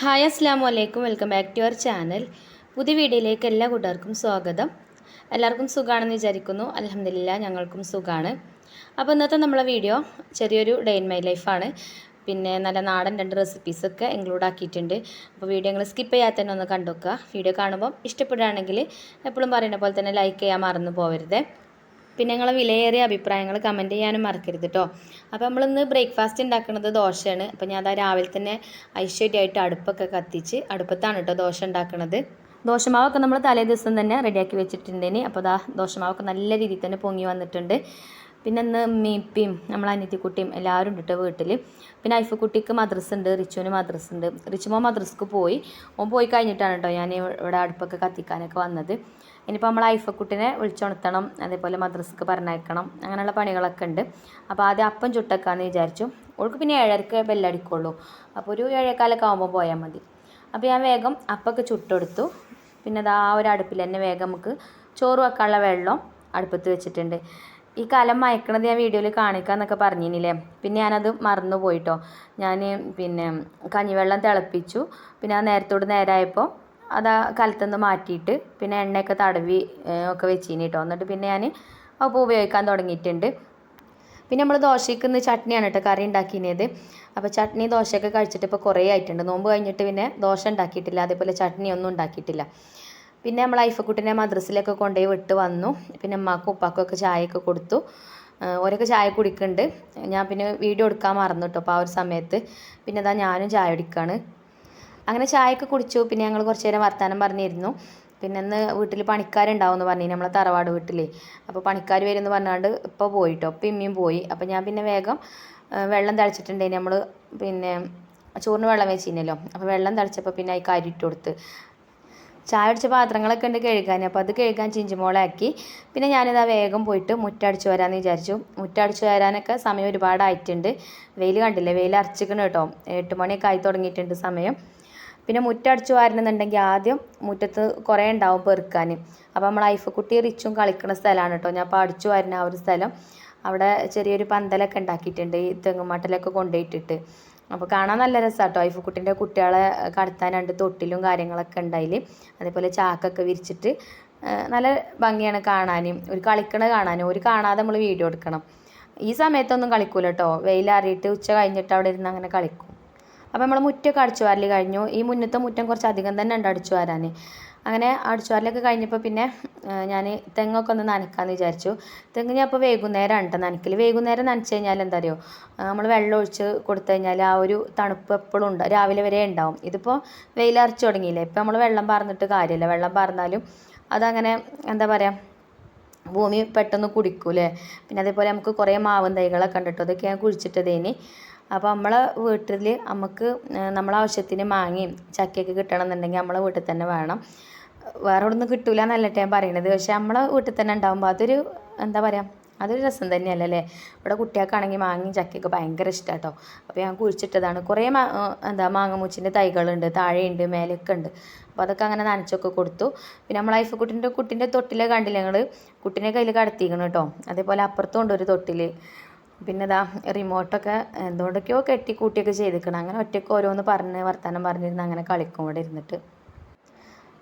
Hi അസ്സാം വലൈക്കും welcome back to your channel. പുതിയ വീഡിയോയിലേക്ക് എല്ലാ കൂട്ടുകാർക്കും സ്വാഗതം. എല്ലാവർക്കും സുഖമാണെന്ന് വിചാരിക്കുന്നു. അലഹമില്ല ഞങ്ങൾക്കും സുഖമാണ് അപ്പോൾ ഇന്നത്തെ നമ്മളെ വീഡിയോ ചെറിയൊരു ഡേ ഇൻ മൈ ലൈഫാണ്. പിന്നെ നല്ല നാടൻ രണ്ട് റെസിപ്പീസൊക്കെ ഇൻക്ലൂഡ് ആക്കിയിട്ടുണ്ട്. അപ്പോൾ വീഡിയോ നിങ്ങൾ സ്കിപ്പ് ചെയ്യാതെ തന്നെ ഒന്ന് കണ്ടുവെക്കുക വീഡിയോ കാണുമ്പോൾ ഇഷ്ടപ്പെടുകയാണെങ്കിൽ എപ്പോഴും പറയുന്ന പോലെ തന്നെ ലൈക്ക് ചെയ്യാൻ മറന്നു പോകരുത് പിന്നെ നിങ്ങളെ വിലയേറിയ അഭിപ്രായങ്ങൾ കമന്റ് ചെയ്യാനും മറക്കരുത് കേട്ടോ അപ്പോൾ നമ്മളിന്ന് ബ്രേക്ക്ഫാസ്റ്റ് ഉണ്ടാക്കുന്നത് ദോശയാണ്. അപ്പോൾ ഞാൻ അതാ രാവിലെ തന്നെ ഐശ്വര്യമായിട്ട് അടുപ്പൊക്കെ കത്തിച്ച് അടുപ്പത്താണ് കേട്ടോ ദോശ ഉണ്ടാക്കുന്നത് ദോശമാവൊക്കെ നമ്മൾ തലേ ദിവസം തന്നെ റെഡിയാക്കി വെച്ചിട്ടുണ്ടേനി. അപ്പോൾ ദാ ദോശമാവൊക്കെ നല്ല രീതിയിൽ തന്നെ പൊങ്ങി വന്നിട്ടുണ്ട്. പിന്നെ ഇന്ന് മീപ്പിയും നമ്മളെ അനിയത്തിക്കുട്ടിയും എല്ലാവരും ഉണ്ട് വീട്ടിൽ പിന്നെ ഐഫക്കുട്ടിക്ക് മദ്രസ് ഉണ്ട് റിച്ചുവിന് മദ്രസ് ഉണ്ട്. റിച്ചുമോ മദ്രസ്ക്ക് പോയി. ഓൻ പോയി കഴിഞ്ഞിട്ടാണ് കേട്ടോ ഞാൻ ഇവിടെ അടുപ്പൊക്കെ കത്തിക്കാനൊക്കെ വന്നത്. ഇനിയിപ്പോൾ നമ്മൾ ഐഫക്കുട്ടിനെ വിളിച്ചുണർത്തണം അതേപോലെ മദ്രസക്ക് പറഞ്ഞയക്കണം അങ്ങനെയുള്ള പണികളൊക്കെ ഉണ്ട്. അപ്പോൾ ആദ്യം അപ്പം ചുട്ടക്കാന്ന് വിചാരിച്ചു. ഓൾക്ക് പിന്നെ ഏഴരക്ക് ബെല്ലടിക്കുള്ളൂ. അപ്പോൾ ഒരു ഏഴേക്കാലൊക്കെ ആകുമ്പോൾ പോയാൽ മതി. അപ്പോൾ ഞാൻ വേഗം അപ്പൊക്കെ ചുട്ടെടുത്തു. പിന്നെ അത് ആ ഒരു അടുപ്പിൽ തന്നെ വേഗം നമുക്ക് ചോറ് വെക്കാനുള്ള വെള്ളം അടുപ്പത്ത് വെച്ചിട്ടുണ്ട്. ഈ കലം മയക്കണത് ഞാൻ വീഡിയോയിൽ കാണിക്കാമെന്നൊക്കെ പറഞ്ഞിനില്ലേ? പിന്നെ ഞാനത് മറന്നു പോയിട്ടോ ഞാൻ പിന്നെ കഞ്ഞിവെള്ളം തിളപ്പിച്ചു. പിന്നെ ആ നേരത്തോട് നേരമായപ്പോൾ അത് കലത്തുനിന്ന് മാറ്റിയിട്ട് പിന്നെ എണ്ണയൊക്കെ തടവി ഒക്കെ വെച്ചിനി കേട്ടോ എന്നിട്ട് പിന്നെ ഞാൻ അപ്പോൾ ഉപയോഗിക്കാൻ തുടങ്ങിയിട്ടുണ്ട്. പിന്നെ നമ്മൾ ദോശയ്ക്ക് ഇന്ന് ചട്നിയാണ് കേട്ടോ കറി ഉണ്ടാക്കിയത് അപ്പോൾ ചട്നി ദോശയൊക്കെ കഴിച്ചിട്ട് ഇപ്പോൾ കുറേ ആയിട്ടുണ്ട്. നോമ്പ് കഴിഞ്ഞിട്ട് പിന്നെ ദോശ ഉണ്ടാക്കിയിട്ടില്ല. അതേപോലെ ചട്നി ഒന്നും ഉണ്ടാക്കിയിട്ടില്ല. പിന്നെ നമ്മൾ ഐഫക്കുട്ടിനെ മദ്രസിലൊക്കെ കൊണ്ടുപോയി വിട്ട് വന്നു. പിന്നെ ഉമ്മാക്കും ഉപ്പാക്കും ഒക്കെ ചായയൊക്കെ കൊടുത്തു. ഓരൊക്കെ ചായ കുടിക്കുന്നുണ്ട്. ഞാൻ പിന്നെ വീഡിയോ എടുക്കാൻ മറന്നു കേട്ടോ അപ്പോൾ ആ ഒരു സമയത്ത് പിന്നെ അതാ ഞാനും ചായ കുടിക്കുകയാണ് അങ്ങനെ ചായയൊക്കെ കുടിച്ചു. പിന്നെ ഞങ്ങൾ കുറച്ച് നേരം വർത്തമാനം പറഞ്ഞിരുന്നു. പിന്നെ ഇന്ന് വീട്ടിൽ പണിക്കാരുണ്ടാവും എന്ന് പറഞ്ഞു നമ്മളെ തറവാട് വീട്ടിൽ അപ്പോൾ പണിക്കാർ വരുമെന്ന് പറഞ്ഞാണ്ട് ഇപ്പോൾ പോയിട്ടോ. ഇപ്പം ഇമ്മയും പോയി. അപ്പോൾ ഞാൻ പിന്നെ വേഗം വെള്ളം തളിച്ചിട്ടുണ്ടെങ്കിൽ നമ്മൾ പിന്നെ ചോറിന് വെള്ളം വെച്ചിരുന്നല്ലോ. അപ്പോൾ വെള്ളം തളിച്ചപ്പോൾ പിന്നെ അതിൽ ഇട്ട് കൊടുത്ത്. ചായ അടിച്ച പാത്രങ്ങളൊക്കെ ഉണ്ട് കഴുകാൻ അപ്പോൾ അത് കഴുകാൻ ചിഞ്ചുമോളാക്കി. പിന്നെ ഞാനിതാ വേഗം പോയിട്ട് മുറ്റടിച്ചു വരാമെന്ന് വിചാരിച്ചു. മുറ്റടിച്ചു വരാനൊക്കെ സമയം ഒരുപാടായിട്ടുണ്ട്. വെയിൽ കണ്ടില്ലേ? വെയിൽ അരച്ചിക്കണം കേട്ടോ. എട്ട് മണിയൊക്കെ ആയി തുടങ്ങിയിട്ടുണ്ട് സമയം. പിന്നെ മുറ്റടിച്ച് വാരണമെന്നുണ്ടെങ്കിൽ ആദ്യം മുറ്റത്ത് കുറേ ഉണ്ടാവും പെറുക്കാൻ. അപ്പോൾ നമ്മൾ ഐഫ് കുട്ടി റിച്ചും കളിക്കുന്ന സ്ഥലമാണ് കേട്ടോ. ഞാൻ അപ്പോൾ അടിച്ചു വാരുന്ന ആ ഒരു സ്ഥലം. അവിടെ ചെറിയൊരു പന്തലൊക്കെ ഉണ്ടാക്കിയിട്ടുണ്ട് ഈ തെങ്ങുമാട്ടിലൊക്കെ കൊണ്ടുപോയിട്ടിട്ട്. അപ്പോൾ കാണാൻ നല്ല രസമാണ് കേട്ടോ. ഐഫ് കുട്ടീന്റെ കുട്ടികളെ കടത്താൻ രണ്ട് തൊട്ടിലും കാര്യങ്ങളൊക്കെ ഉണ്ടായി അതേപോലെ ചാക്കൊക്കെ വിരിച്ചിട്ട് നല്ല ഭംഗിയാണ് കാണാനും ഒരു കളിക്കണ കാണാനും ഒരു കാണാതെ നമ്മൾ വീഡിയോ എടുക്കണം. ഈ സമയത്തൊന്നും കളിക്കൂല കേട്ടോ. വെയിലാറിയിട്ട് ഉച്ച കഴിഞ്ഞിട്ട് അവിടെ ഇരുന്ന് അങ്ങനെ കളിക്കും. അപ്പോൾ നമ്മൾ മുറ്റമൊക്കെ അടിച്ചു വാരൽ കഴിഞ്ഞു. ഈ മുന്നത്തെ മുറ്റം കുറച്ച് അധികം തന്നെ ഉണ്ട് അടിച്ചു വാരാൻ അങ്ങനെ അടിച്ചു വാരലൊക്കെ കഴിഞ്ഞപ്പോൾ പിന്നെ ഞാൻ തെങ്ങൊക്കെ ഒന്ന് നനക്കാമെന്ന് വിചാരിച്ചു. തെങ്ങ് ഞാൻ അപ്പോൾ വൈകുന്നേരം ഉണ്ട് നനക്കൽ വൈകുന്നേരം നനച്ച് കഴിഞ്ഞാൽ എന്താ അറിയോ? നമ്മൾ വെള്ളം ഒഴിച്ച് കൊടുത്തു കഴിഞ്ഞാൽ ആ ഒരു തണുപ്പ് എപ്പോഴും ഉണ്ട്. രാവിലെ വരെ ഉണ്ടാവും. ഇതിപ്പോൾ വെയിലറച്ചു തുടങ്ങിയില്ലേ? ഇപ്പം നമ്മൾ വെള്ളം പാർന്നിട്ട് കാര്യമില്ല വെള്ളം പറഞ്ഞാലും അതങ്ങനെ എന്താ പറയുക ഭൂമി പെട്ടെന്ന് കുടിക്കൂലേ പിന്നെ അതേപോലെ നമുക്ക് കുറേ മാവും തൈകളൊക്കെ ഉണ്ട് കേട്ടോ അതൊക്കെ ഞാൻ കുഴിച്ചിട്ടതേനി. അപ്പോൾ നമ്മളെ വീട്ടിൽ നമുക്ക് നമ്മളെ ആവശ്യത്തിന് മാങ്ങയും ചക്കയൊക്കെ കിട്ടണമെന്നുണ്ടെങ്കിൽ നമ്മളെ വീട്ടിൽ തന്നെ വേണം. വേറെ ഇവിടെ നിന്ന് കിട്ടൂല എന്നല്ലട്ടെ ഞാൻ പറയണത്. പക്ഷേ നമ്മളെ വീട്ടിൽ തന്നെ ഉണ്ടാകുമ്പോൾ അതൊരു എന്താ പറയുക അതൊരു രസം തന്നെയല്ലേ അല്ലേ? ഇവിടെ കുട്ടികൾക്കാണെങ്കിൽ മാങ്ങയും ചക്കയൊക്കെ ഭയങ്കര ഇഷ്ടമാണ് കേട്ടോ. അപ്പോൾ ഞാൻ കുഴിച്ചിട്ടതാണ്. കുറേ മാ എന്താ മാങ്ങമൂച്ചിന്റെ തൈകളുണ്ട് താഴെയുണ്ട് മേലെയൊക്കെ ഉണ്ട്. അപ്പോൾ അതൊക്കെ അങ്ങനെ നനച്ചൊക്കെ കൊടുത്തു. പിന്നെ നമ്മൾ ഐഫ് കുട്ടിന്റെ കുട്ടിന്റെ തൊട്ടിലെ കണ്ടില്ല ഞങ്ങൾ കുട്ടീനെ കയ്യിൽ കടത്തിക്കണം കേട്ടോ. അതേപോലെ അപ്പുറത്തും ഉണ്ട് ഒരു തൊട്ടിൽ പിന്നെ ഇതാ റിമോട്ടൊക്കെ എന്തുകൊണ്ടൊക്കെയോ കെട്ടി കൂട്ടിയൊക്കെ ചെയ്തിക്കണം. അങ്ങനെ ഒറ്റയ്ക്ക് ഓരോന്ന് പറഞ്ഞ് വർത്തമാനം പറഞ്ഞിരുന്ന് അങ്ങനെ കളിക്കും ഇവിടെ ഇരുന്നിട്ട്.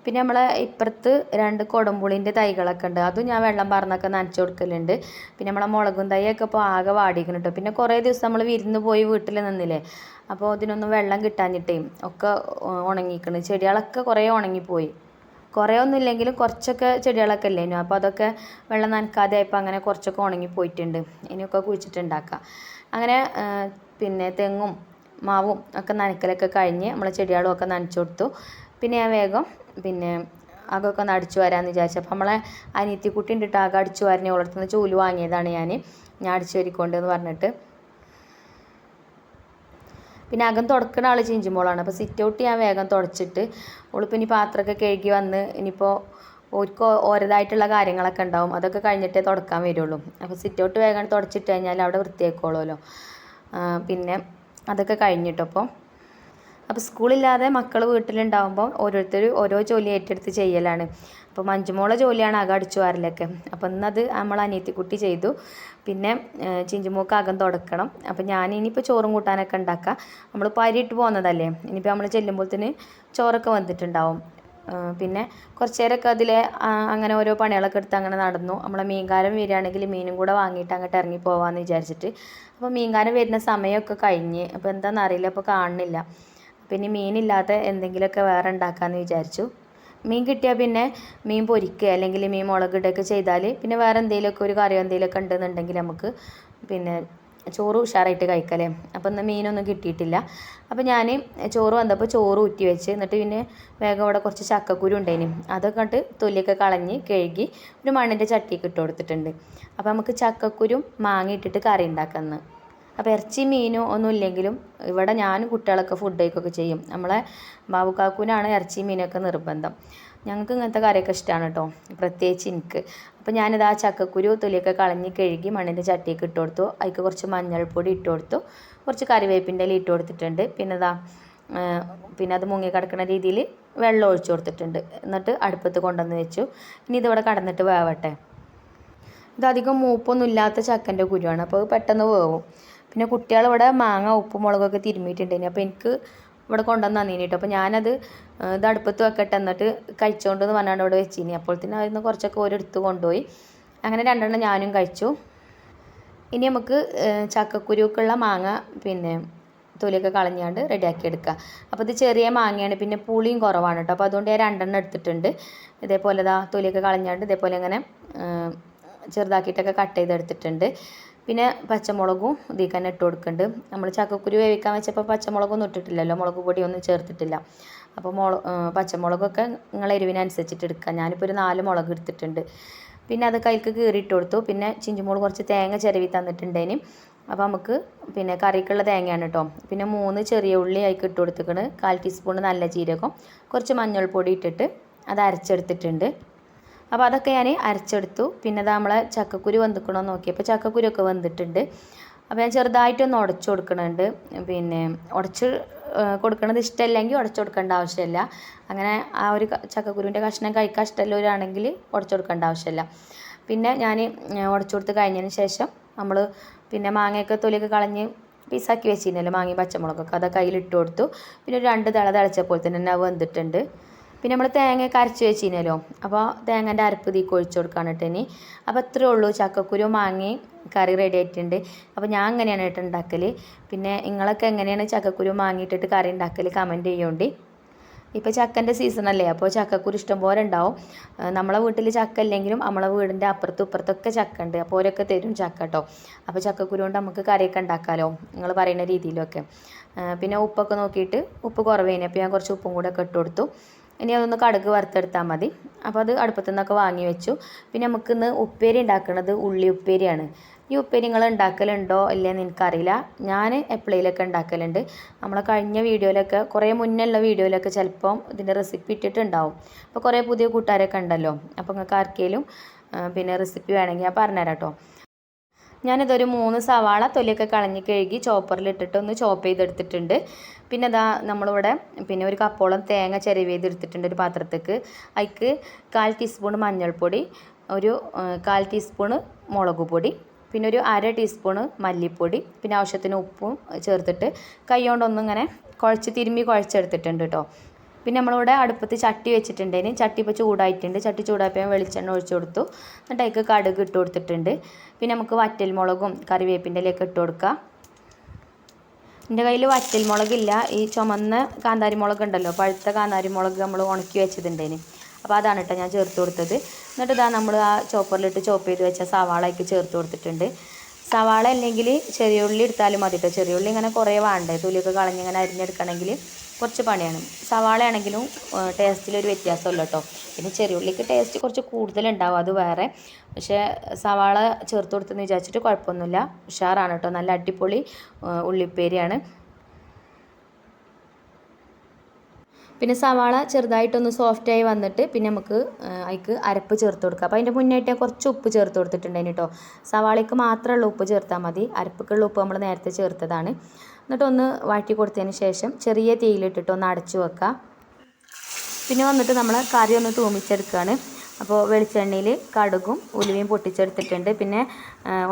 പിന്നെ നമ്മളെ ഇപ്പുറത്ത് രണ്ട് കൊടമ്പുളിന്റെ തൈകളൊക്കെ ഉണ്ട്. അതും ഞാൻ വെള്ളം പറഞ്ഞൊക്കെ നനച്ചു കൊടുക്കലുണ്ട്. പിന്നെ നമ്മളെ മുളകും തൈയൊക്കെ ഇപ്പോൾ ആകെ വാടിക്കണം കേട്ടോ പിന്നെ കുറേ ദിവസം നമ്മൾ വിരുന്ന് പോയി വീട്ടിൽ നിന്നില്ലേ? അപ്പോൾ അതിനൊന്നും വെള്ളം കിട്ടാഞ്ഞിട്ടേ ഒക്കെ ഉണങ്ങിക്കണ്. ചെടികളൊക്കെ കുറേ ഉണങ്ങിപ്പോയി. കുറേ ഒന്നും ഇല്ലെങ്കിലും കുറച്ചൊക്കെ ചെടികളൊക്കെ ഇല്ലേനു അപ്പോൾ അതൊക്കെ വെള്ളം നനക്കാതെ ആയപ്പോൾ അങ്ങനെ കുറച്ചൊക്കെ ഉണങ്ങി പോയിട്ടുണ്ട്. ഇനിയൊക്കെ കുഴിച്ചിട്ടുണ്ടാക്കാം. അങ്ങനെ പിന്നെ തെങ്ങും മാവും ഒക്കെ നനക്കലൊക്കെ കഴിഞ്ഞ് നമ്മൾ ചെടികളും ഒക്കെ നനച്ചു കൊടുത്തു. പിന്നെ ഞാൻ വേഗം പിന്നെ അകൊക്കെ ഒന്ന് അടിച്ചു വരാമെന്ന് വിചാരിച്ചു. അപ്പോൾ നമ്മളെ അനിയത്തി കുട്ടി. ഉണ്ടിട്ട് ആകെ അടിച്ചു വരണേ ഓളടുത്ത് നിന്ന് ചൂൽ വാങ്ങിയതാണ് ഞാൻ. ഞാൻ അടിച്ചു വരിക്കൊണ്ട് എന്ന് പറഞ്ഞിട്ട് പിന്നെ അകം തുടക്കുന്ന ആൾ ചിഞ്ചുമ്പോളാണ് അപ്പോൾ സിറ്റ് ഔട്ട് ഞാൻ വേഗം തുടച്ചിട്ട് ഓളിപ്പോൾ ഇനി പാത്രമൊക്കെ കഴുകി വന്ന് ഇനിയിപ്പോൾ ഓർക്ക് ഓരതായിട്ടുള്ള കാര്യങ്ങളൊക്കെ ഉണ്ടാവും. അതൊക്കെ കഴിഞ്ഞിട്ടേ തുടക്കാൻ വരുള്ളൂ. അപ്പോൾ സിറ്റ് ഔട്ട് വേഗം തുടച്ചിട്ട് കഴിഞ്ഞാൽ അവിടെ വൃത്തിയാക്കോളുമല്ലോ പിന്നെ അതൊക്കെ കഴിഞ്ഞിട്ടപ്പോൾ അപ്പോൾ സ്കൂളില്ലാതെ മക്കൾ വീട്ടിലുണ്ടാകുമ്പോൾ ഓരോരുത്തർ ഓരോ ജോലി ഏറ്റെടുത്ത് ചെയ്യലാണ്. അപ്പോൾ മഞ്ജുമോളെ ജോലിയാണ് ആകെ അടിച്ചു വാരലൊക്കെ. അപ്പോൾ ഇന്നത് നമ്മൾ അനിയത്തിക്കുട്ടി ചെയ്തു. പിന്നെ ചിഞ്ചുമോക്ക് അകം തുടക്കണം. അപ്പോൾ ഞാൻ ഇനിയിപ്പോൾ ചോറും കൂട്ടാനൊക്കെ ഉണ്ടാക്കാം. നമ്മൾ പരിയിട്ട് പോകുന്നതല്ലേ ഇനിയിപ്പോൾ നമ്മൾ ചെല്ലുമ്പോഴത്തേന് ചോറൊക്കെ വന്നിട്ടുണ്ടാവും. പിന്നെ കുറച്ച് നേരമൊക്കെ അതിൽ അങ്ങനെ ഓരോ പണികളൊക്കെ എടുത്ത് അങ്ങനെ നടന്നു. നമ്മളെ മീൻകാരം വരികയാണെങ്കിൽ മീനും കൂടെ വാങ്ങിയിട്ട് അങ്ങോട്ട് ഇറങ്ങി പോവാമെന്ന് വിചാരിച്ചിട്ട്. അപ്പോൾ മീൻകാരം വരുന്ന സമയമൊക്കെ കഴിഞ്ഞ്. അപ്പോൾ എന്താണെന്ന് അറിയില്ല. അപ്പോൾ കാണുന്നില്ല. പിന്നെ മീനില്ലാത്ത എന്തെങ്കിലുമൊക്കെ വേറെ ഉണ്ടാക്കാമെന്ന് വിചാരിച്ചു. മീൻ കിട്ടിയാൽ പിന്നെ മീൻ പൊരിക്കുക അല്ലെങ്കിൽ മീൻ മുളകിടുകയൊക്കെ ചെയ്താൽ പിന്നെ വേറെ എന്തെങ്കിലുമൊക്കെ ഒരു കറിയോ എന്തെങ്കിലുമൊക്കെ ഉണ്ടെന്നുണ്ടെങ്കിൽ നമുക്ക് പിന്നെ ചോറ് ഉഷാറായിട്ട് കഴിക്കലേ അപ്പോൾ ഇന്ന് മീനൊന്നും കിട്ടിയിട്ടില്ല. അപ്പോൾ ഞാൻ ചോറ് വന്നപ്പോൾ ചോറ് ഊറ്റി വെച്ച് എന്നിട്ട് പിന്നെ വേഗം അവിടെ കുറച്ച് ചക്കക്കുരു ഉണ്ടായിന് അതൊക്കെ ഇട്ട് തൊലിയൊക്കെ കളഞ്ഞ് കഴുകി ഒരു മണ്ണിന്റെ ചട്ടിക്ക് ഇട്ട് കൊടുത്തിട്ടുണ്ട്. അപ്പോൾ നമുക്ക് ചക്കക്കുരും മാങ്ങ ഇട്ടിട്ട് കറി ഉണ്ടാക്കാമെന്ന് അപ്പോൾ ഇറച്ചി മീനോ ഒന്നും ഇല്ലെങ്കിലും ഇവിടെ ഞാനും കുട്ടികളൊക്കെ ഫുഡ് കഴിക്കുകയൊക്കെ ചെയ്യും. നമ്മളെ ബാബുക്കാക്കൂനാണ് ഇറച്ചി മീനൊക്കെ നിർബന്ധം. ഞങ്ങൾക്ക് ഇങ്ങനത്തെ കറിയൊക്കെ ഇഷ്ടമാണ് കേട്ടോ. പ്രത്യേകിച്ച് എനിക്ക്. അപ്പോൾ ഞാനിത് ആ ചക്കക്കുരു തൊലിയൊക്കെ കളഞ്ഞ് കഴുകി മണ്ണിന്റെ ചട്ടിയൊക്കെ ഇട്ട് കൊടുത്തു. അതിക്ക് കുറച്ച് മഞ്ഞൾപ്പൊടി ഇട്ട് കൊടുത്തു. കുറച്ച് കറിവേപ്പിന്റെ ഇട്ട് കൊടുത്തിട്ടുണ്ട്. പിന്നെ ഇതാ പിന്നെ അത് മുങ്ങി കിടക്കുന്ന രീതിയിൽ വെള്ളം ഒഴിച്ചു കൊടുത്തിട്ടുണ്ട്. എന്നിട്ട് അടുപ്പത്ത് കൊണ്ടുവന്ന് വെച്ചു. ഇനി ഇതിവിടെ കടന്നിട്ട് വേവട്ടെ. ഇതധികം മൂപ്പൊന്നും ഇല്ലാത്ത ചക്കന്റെ കുരുവാണ്. അപ്പോൾ പെട്ടെന്ന് വേവും. പിന്നെ കുട്ടികൾ ഇവിടെ മാങ്ങ ഉപ്പ് മുളകൊക്കെ തിരുമ്മിയിട്ടുണ്ടായിന്. അപ്പോൾ എനിക്ക് ഇവിടെ കൊണ്ടുവന്ന് തന്നീനി കേട്ടോ അപ്പോൾ ഞാനത് ഇത് അടുപ്പത്ത് വെക്കട്ടെ എന്നിട്ട് കഴിച്ചോണ്ടെന്ന് പറഞ്ഞാണ്ട് ഇവിടെ വെച്ചിനി. അപ്പോഴത്തേനും അതിൽ നിന്ന് കുറച്ചൊക്കെ ഓരെടുത്ത് കൊണ്ടുപോയി. അങ്ങനെ രണ്ടെണ്ണം ഞാനും കഴിച്ചു. ഇനി നമുക്ക് ചക്കക്കുരുക്കുള്ള മാങ്ങ പിന്നെ തൊലിയൊക്കെ കളഞ്ഞാണ്ട് റെഡിയാക്കി എടുക്കുക അപ്പോൾ ഇത് ചെറിയ മാങ്ങയാണ്. പിന്നെ പുളിയും കുറവാണ് കേട്ടോ അപ്പോൾ അതുകൊണ്ട് ഞാൻ രണ്ടെണ്ണം എടുത്തിട്ടുണ്ട്. ഇതേപോലെ ഇതാ തൊലിയൊക്കെ കളഞ്ഞാണ്ട് ഇതേപോലെ ഇങ്ങനെ ചെറുതാക്കിയിട്ടൊക്കെ കട്ട് ചെയ്തെടുത്തിട്ടുണ്ട്. പിന്നെ പച്ചമുളകും ഇതിൽ തന്നെ ഇട്ട് കൊടുക്കുന്നുണ്ട്. നമ്മൾ ചക്കക്കുരു വേവിക്കാൻ വെച്ചപ്പോൾ പച്ചമുളകൊന്നും ഇട്ടിട്ടില്ലല്ലോ. മുളക് പൊടിയൊന്നും ചേർത്തിട്ടില്ല. അപ്പോൾ മുള പച്ചമുളകൊക്കെ നിങ്ങളെ എരിവിനനുസരിച്ചിട്ട് എടുക്കുക. ഞാനിപ്പോൾ ഒരു നാല് മുളക് എടുത്തിട്ടുണ്ട്. പിന്നെ അത് കൈക്ക് കീറിയിട്ട് കൊടുത്തു. പിന്നെ ചിഞ്ചുമുളക് കുറച്ച് തേങ്ങ ചിരവി തന്നിട്ടുണ്ടേനും. അപ്പോൾ നമുക്ക് പിന്നെ കറിക്കുള്ള തേങ്ങയാണ് കേട്ടോ. പിന്നെ മൂന്ന് ചെറിയ ഉള്ളി അതിൽ ഇട്ട് കൊടുത്തിക്കണ് കാൽ ടീസ്പൂൺ നല്ല ജീരകം. കുറച്ച് മഞ്ഞൾപ്പൊടി ഇട്ടിട്ട് അത് അരച്ചെടുത്തിട്ടുണ്ട്. അപ്പോൾ അതൊക്കെ ഞാൻ അരച്ചെടുത്തു. പിന്നെ അത് നമ്മളെ ചക്കക്കുരു വെന്തിക്കണോ നോക്കിയപ്പോൾ ചക്കക്കുരു ഒക്കെ വന്നിട്ടുണ്ട്. അപ്പോൾ ഞാൻ ചെറുതായിട്ടൊന്ന് ഉടച്ചു കൊടുക്കണുണ്ട്. പിന്നെ ഉടച്ച് കൊടുക്കണത് ഇഷ്ടമല്ലെങ്കിൽ ഉടച്ചു കൊടുക്കേണ്ട ആവശ്യമില്ല അങ്ങനെ ആ ഒരു ചക്കക്കുരുവിന്റെ കഷ്ണം കഴിക്കാൻ ഇഷ്ടമുള്ളവരാണെങ്കിൽ ഉടച്ചു കൊടുക്കേണ്ട ആവശ്യമില്ല പിന്നെ ഞാൻ ഉടച്ചു കൊടുത്ത് കഴിഞ്ഞതിന് ശേഷം നമ്മൾ പിന്നെ മാങ്ങയൊക്കെ തൊലിയൊക്കെ കളഞ്ഞ് പീസാക്കി വെച്ചിരുന്നല്ലോ മാങ്ങയും പച്ചമുളകൊക്കെ. അതൊക്കെ അതിലിട്ട് കൊടുത്തു. പിന്നെ ഒരു രണ്ട് തിള തിളച്ചപ്പോൾ തന്നെ അത് വെന്തിട്ടുണ്ട് പിന്നെ നമ്മൾ തേങ്ങയൊക്കെ അരച്ച് വെച്ചിരുന്നല്ലോ. അപ്പോൾ തേങ്ങന്റെ അരപ്പ് തീ കൊഴിച്ച് കൊടുക്കാണ് കേട്ടോ അപ്പോൾ അത്രേ ഉള്ളൂ. ചക്കക്കുരു മാങ്ങയും കറി റെഡി ആയിട്ടുണ്ട്. അപ്പോൾ ഞാൻ അങ്ങനെയാണ് കേട്ടോ ഉണ്ടാക്കൽ പിന്നെ നിങ്ങളൊക്കെ എങ്ങനെയാണ് ചക്കക്കുരു മാങ്ങിയിട്ടിട്ട് കറി ഉണ്ടാക്കൽ കമന്റ് ചെയ്യുകൊണ്ട് ഇപ്പോൾ ചക്കന്റെ സീസണല്ലേ അപ്പോൾ ചക്കക്കുരു ഇഷ്ടംപോലെ ഉണ്ടാവും നമ്മളെ വീട്ടിൽ ചക്ക ഇല്ലെങ്കിലും നമ്മളെ വീടിന്റെ അപ്പുറത്തും ഇപ്പുറത്തൊക്കെ ചക്ക ഉണ്ട് അപ്പോൾ ഓരൊക്കെ തരും ചക്ക കേട്ടോ. അപ്പോൾ ചക്കക്കുരു കൊണ്ട് നമുക്ക് കറിയൊക്കെ ഉണ്ടാക്കാമല്ലോ നിങ്ങൾ പറയുന്ന രീതിയിലൊക്കെ. പിന്നെ ഉപ്പൊക്കെ നോക്കിയിട്ട് ഉപ്പ് കുറവേനെ. അപ്പോൾ ഞാൻ കുറച്ച് ഉപ്പും കൂടെ ഒക്കെ ഇട്ട് കൊടുത്തു. ഇനി അതൊന്ന് കടുക് വറുത്തെടുത്താൽ മതി. അപ്പോൾ അത് അടുപ്പത്തു നിന്നൊക്കെ വാങ്ങി വെച്ചു. പിന്നെ നമുക്കിന്ന് ഉപ്പേരി ഉണ്ടാക്കുന്നത് ഉള്ളി ഉപ്പേരിയാണ്. ഈ ഉപ്പേരി നിങ്ങൾ ഉണ്ടാക്കലുണ്ടോ ഇല്ലയെന്ന് എനിക്കറിയില്ല. ഞാൻ എപ്പോഴേലൊക്കെ ഉണ്ടാക്കലുണ്ട്. നമ്മളെ കഴിഞ്ഞ വീഡിയോയിലൊക്കെ കുറേ മുന്നുള്ള വീഡിയോയിലൊക്കെ ചിലപ്പം ഇതിന്റെ റെസിപ്പി ഇട്ടിട്ടുണ്ടാവും. അപ്പോൾ കുറേ പുതിയ കൂട്ടുകാരൊക്കെ ഉണ്ടല്ലോ. അപ്പോൾ നിങ്ങൾക്ക് ആർക്കെങ്കിലും പിന്നെ റെസിപ്പി വേണമെങ്കിൽ ഞാൻ പറഞ്ഞുതരാം കേട്ടോ. ഞാനിതൊരു മൂന്ന് സവാള തൊലിയൊക്കെ കളഞ്ഞ് കഴുകി ചോപ്പറിലിട്ടിട്ട് ഒന്ന് ചോപ്പ് ചെയ്തെടുത്തിട്ടുണ്ട്. പിന്നെ ഇതാ നമ്മളിവിടെ പിന്നെ ഒരു കപ്പോളം തേങ്ങ ചെരുവ് ചെയ്തെടുത്തിട്ടുണ്ട് ഒരു പാത്രത്തേക്ക്. അതിക്ക് കാൽ ടീസ്പൂൺ മഞ്ഞൾപ്പൊടി ഒരു കാൽ ടീസ്പൂൺ മുളക് പൊടി പിന്നെ ഒരു അര ടീസ്പൂൺ മല്ലിപ്പൊടി പിന്നെ ആവശ്യത്തിന് ഉപ്പും ചേർത്തിട്ട് കൈ കൊണ്ടൊന്നിങ്ങനെ കുഴച്ച് തിരുമ്മി കുഴച്ചെടുത്തിട്ടുണ്ട് കേട്ടോ പിന്നെ നമ്മളിവിടെ അടുപ്പത്ത് ചട്ടി വെച്ചിട്ടുണ്ടേന് ചട്ടി ഇപ്പോൾ ചൂടായിട്ടുണ്ട്. ചട്ടി ചൂടായപ്പോൾ വെളിച്ചെണ്ണ ഒഴിച്ചു കൊടുത്തു. എന്നിട്ട് അതിലേക്ക് കടുക് ഇട്ട് കൊടുത്തിട്ടുണ്ട്. പിന്നെ നമുക്ക് വറ്റൽമുളകും കറിവേപ്പിന്റെ ഇലയൊക്കെ ഇട്ട് കൊടുക്കാം. എന്റെ കയ്യിൽ വറ്റൽമുളകില്ല. ഈ ചുമന്ന കാന്താരി മുളക് ഉണ്ടല്ലോ. പഴുത്ത കാന്താരി മുളക് നമ്മൾ ഉണക്കി വെച്ചതുണ്ടേന് അപ്പോൾ അതാണ് കേട്ടോ ഞാൻ ചേർത്ത് കൊടുത്തത്. എന്നിട്ട് ഇതാ നമ്മൾ ആ ചോപ്പറിലിട്ട് ചോപ്പ് ചെയ്ത് വെച്ച സവാളയ്ക്ക് ചേർത്ത് കൊടുത്തിട്ടുണ്ട്. സവാള അല്ലെങ്കിൽ ചെറിയ ഉള്ളി എടുത്താലും മതി കേട്ടോ. ചെറിയ ഉള്ളി ഇങ്ങനെ കുറേ വേണ്ടേ? തൊലിയൊക്കെ കളഞ്ഞ് ഇങ്ങനെ അരിഞ്ഞെടുക്കണമെങ്കിൽ. കുറച്ച് പണിയാണ്. സവാള ആണെങ്കിലും ടേസ്റ്റിലൊരു വ്യത്യാസമല്ല കേട്ടോ പിന്നെ ചെറിയ ഉള്ളിക്ക് ടേസ്റ്റ് കുറച്ച് കൂടുതലുണ്ടാവും അത് വേറെ. പക്ഷേ സവാള ചേർത്ത് കൊടുത്തെന്ന് വിചാരിച്ചിട്ട് കുഴപ്പമൊന്നുമില്ല. ഉഷാറാണ് കേട്ടോ നല്ല അടിപൊളി ഉള്ളിപ്പേരിയാണ്. പിന്നെ സവാള ചെറുതായിട്ടൊന്ന് സോഫ്റ്റായി വന്നിട്ട് പിന്നെ നമുക്ക് അതിക്ക് അരപ്പ് ചേർത്ത് കൊടുക്കുക അപ്പോൾ അതിന്റെ മുന്നായിട്ട് ഞാൻ കുറച്ച് ഉപ്പ് ചേർത്ത് കൊടുത്തിട്ടുണ്ടായിരുന്നു കേട്ടോ സവാളയ്ക്ക് മാത്രമുള്ള ഉപ്പ് ചേർത്താൽ മതി. അരപ്പക്കുള്ള ഉപ്പ് നമ്മൾ നേരത്തെ ചേർത്തതാണ്. എന്നിട്ട് ഒന്ന് വാട്ടി കൊടുത്തതിന് ശേഷം ചെറിയ തീയിലിട്ടിട്ട് ഒന്ന് അടച്ചു വെക്കുക. പിന്നെ വന്നിട്ട് നമ്മൾ കറി ഒന്ന് തൂമിച്ചെടുക്കുകയാണ്. അപ്പോൾ വെളിച്ചെണ്ണയിൽ കടുകും ഉലുവയും പൊട്ടിച്ചെടുത്തിട്ടുണ്ട്. പിന്നെ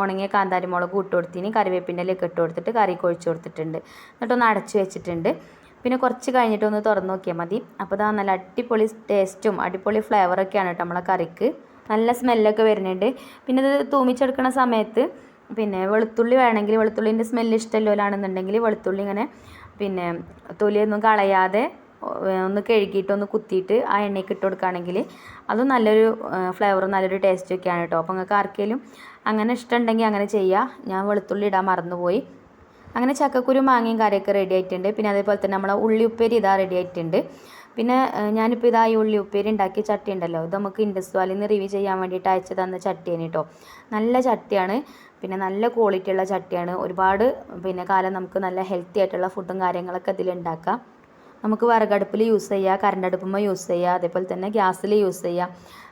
ഉണങ്ങിയ കാന്താരി മുളക് ഇട്ട് കൊടുത്തിന് കറിവേപ്പിന്റെ ഇലയൊക്കെ ഇട്ട് കൊടുത്തിട്ട് കറി ഒഴിച്ച് കൊടുത്തിട്ടുണ്ട്. എന്നിട്ടൊന്ന് അടച്ചു വെച്ചിട്ടുണ്ട്. പിന്നെ കുറച്ച് കഴിഞ്ഞിട്ട് ഒന്ന് തുറന്ന് നോക്കിയാൽ മതി. അപ്പോൾ ഇതാ നല്ല അടിപൊളി ടേസ്റ്റും അടിപൊളി ഫ്ലേവറൊക്കെയാണ് കേട്ടോ നമ്മളെ കറിക്ക്. നല്ല സ്മെല്ലൊക്കെ വരുന്നുണ്ട്. പിന്നെ ഇത് തൂമിച്ചെടുക്കുന്ന സമയത്ത് പിന്നെ വെളുത്തുള്ളി വേണമെങ്കിൽ വെളുത്തുള്ളിന്റെ സ്മെല്ല് ഇഷ്ടമല്ലോലാണെന്നുണ്ടെങ്കിൽ വെളുത്തുള്ളി ഇങ്ങനെ പിന്നെ തൊലിയൊന്നും കളയാതെ ഒന്ന് കഴുകിയിട്ട് ഒന്ന് കുത്തിയിട്ട് ആ എണ്ണയ്ക്ക് ഇട്ട് കൊടുക്കുകയാണെങ്കിൽ അതും നല്ലൊരു ഫ്ലേവറും നല്ലൊരു ടേസ്റ്റും ഒക്കെയാണ് കേട്ടോ. അപ്പോൾ നിങ്ങൾക്ക് ആർക്കെങ്കിലും അങ്ങനെ ഇഷ്ടമുണ്ടെങ്കിൽ അങ്ങനെ ചെയ്യുക. ഞാൻ വെളുത്തുള്ളി ഇടാൻ മറന്നുപോയി. അങ്ങനെ ചക്കക്കുരു മാങ്ങയും കറിയൊക്കെ റെഡി ആയിട്ടുണ്ട്. പിന്നെ അതേപോലെ തന്നെ നമ്മളെ ഉള്ളി ഉപ്പേരി ഇതാ റെഡി ആയിട്ടുണ്ട്. പിന്നെ ഞാനിപ്പോൾ ഇതാ ഈ ഉള്ളി ഉപ്പേരി ഉണ്ടാക്കിയ ചട്ടി ഉണ്ടല്ലോ ഇത് നമുക്ക് ഇൻഡസ് വാലിൽ നിന്ന് റിവ്യൂ ചെയ്യാൻ വേണ്ടിയിട്ട് അയച്ചു തന്ന ചട്ടിയാണ് കേട്ടോ നല്ല ചട്ടിയാണ് പിന്നെ നല്ല ക്വാളിറ്റി ഉള്ള ചട്ടിയാണ്. ഒരുപാട് പിന്നെ കാലം നമുക്ക് നല്ല ഹെൽത്തി ആയിട്ടുള്ള ഫുഡും കാര്യങ്ങളൊക്കെ ഇതിൽ ഉണ്ടാക്കാം. നമുക്ക് വിറകടുപ്പിൽ യൂസ് ചെയ്യുക കറണ്ട് അടുപ്പുമ്പോൾ യൂസ് ചെയ്യുക അതേപോലെ തന്നെ ഗ്യാസിൽ യൂസ് ചെയ്യുക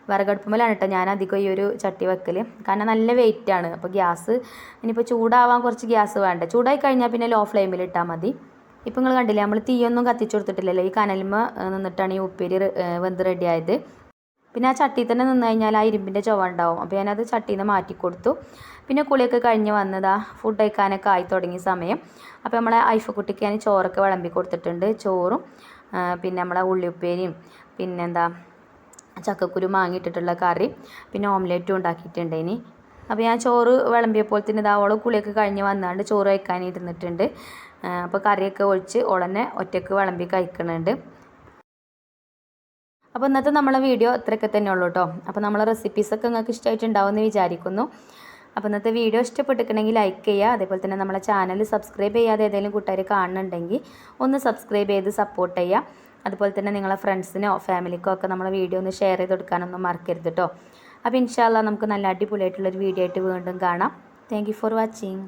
വിറകടുപ്പുമ്പോഴാണ് കേട്ടോ ഞാൻ അധികം ഈ ഒരു ചട്ടി വെക്കൽ കാരണം നല്ല വെയിറ്റ് ആണ്. അപ്പോൾ ഗ്യാസ് ഇനിയിപ്പോൾ ചൂടാവാൻ കുറച്ച് ഗ്യാസ് വേണ്ട? ചൂടായി കഴിഞ്ഞാൽ പിന്നെ ലോ ഫ്ലെയിമിൽ ഇട്ടാൽ മതി. ഇപ്പം നിങ്ങൾ കണ്ടില്ലേ നമ്മൾ തീയൊന്നും കത്തിച്ചു കൊടുത്തിട്ടില്ലല്ലോ. ഈ കനലിമ നിന്നിട്ടാണ് ഈ ഉപ്പേരി വെന്ത് റെഡി റെഡിയായത്. പിന്നെ ആ ചട്ടി തന്നെ നിന്ന് കഴിഞ്ഞാൽ ആ ഇരുമ്പിന്റെ ചുവ ഉണ്ടാവും. അപ്പോൾ ഞാനത് ചട്ടിയിൽ നിന്ന് മാറ്റി കൊടുത്തു. പിന്നെ കുളിയൊക്കെ കഴിഞ്ഞ് വന്നതാ ഫുഡ് കഴിക്കാനൊക്കെ ആയി തുടങ്ങിയ സമയം. അപ്പോൾ നമ്മളെ ഐഫക്കുട്ടിക്ക് ഞാൻ ചോറൊക്കെ വിളമ്പി കൊടുത്തിട്ടുണ്ട് ചോറും പിന്നെ നമ്മളെ ഉള്ളിയുപ്പേരിയും പിന്നെന്താ ചക്കക്കുരു മാങ്ങിയിട്ടിട്ടുള്ള കറി പിന്നെ ഓംലേറ്റും ഉണ്ടാക്കിയിട്ടുണ്ട് ഇനി. അപ്പോൾ ഞാൻ ചോറ് വിളമ്പിയപ്പോൾ തന്നെ ഇതാ കുളിയൊക്കെ കഴിഞ്ഞ് വന്നാണ്ട് ചോറ് കഴിക്കാൻ ഇരുന്നിട്ടുണ്ട്. അപ്പോൾ കറിയൊക്കെ ഒഴിച്ച് ഉടനെ ഒറ്റയ്ക്ക് വിളമ്പി കഴിക്കുന്നുണ്ട് അപ്പോൾ ഇന്നത്തെ നമ്മളെ വീഡിയോ ഇത്രയൊക്കെ തന്നെ ഉള്ളൂ കേട്ടോ. അപ്പോൾ നമ്മളെ റെസിപ്പീസൊക്കെ നിങ്ങൾക്ക് ഇഷ്ടമായിട്ടുണ്ടാവുമെന്ന് വിചാരിക്കുന്നു. അപ്പോൾ ഇന്നത്തെ വീഡിയോ ഇഷ്ടപ്പെട്ടിട്ടുണ്ടെങ്കിൽ ലൈക്ക് ചെയ്യുക. അതേപോലെ തന്നെ നമ്മളെ ചാനൽ സബ്സ്ക്രൈബ് ചെയ്യാതെ ഏതെങ്കിലും കൂട്ടുകാർ കാണുന്നുണ്ടെങ്കിൽ ഒന്ന് സബ്സ്ക്രൈബ് ചെയ്ത് സപ്പോർട്ട് ചെയ്യുക. അതുപോലെ തന്നെ നിങ്ങളെ ഫ്രണ്ട്സിനോ ഫാമിലിക്കോ ഒക്കെ നമ്മളെ വീഡിയോ ഒന്ന് ഷെയർ ചെയ്ത് കൊടുക്കാനൊന്നും മറക്കരുത് കേട്ടോ. അപ്പോൾ ഇൻഷാല്ല നമുക്ക് നല്ല അടിപൊളിയായിട്ടുള്ളൊരു വീഡിയോ ആയിട്ട് വീണ്ടും കാണാം. Thank for watching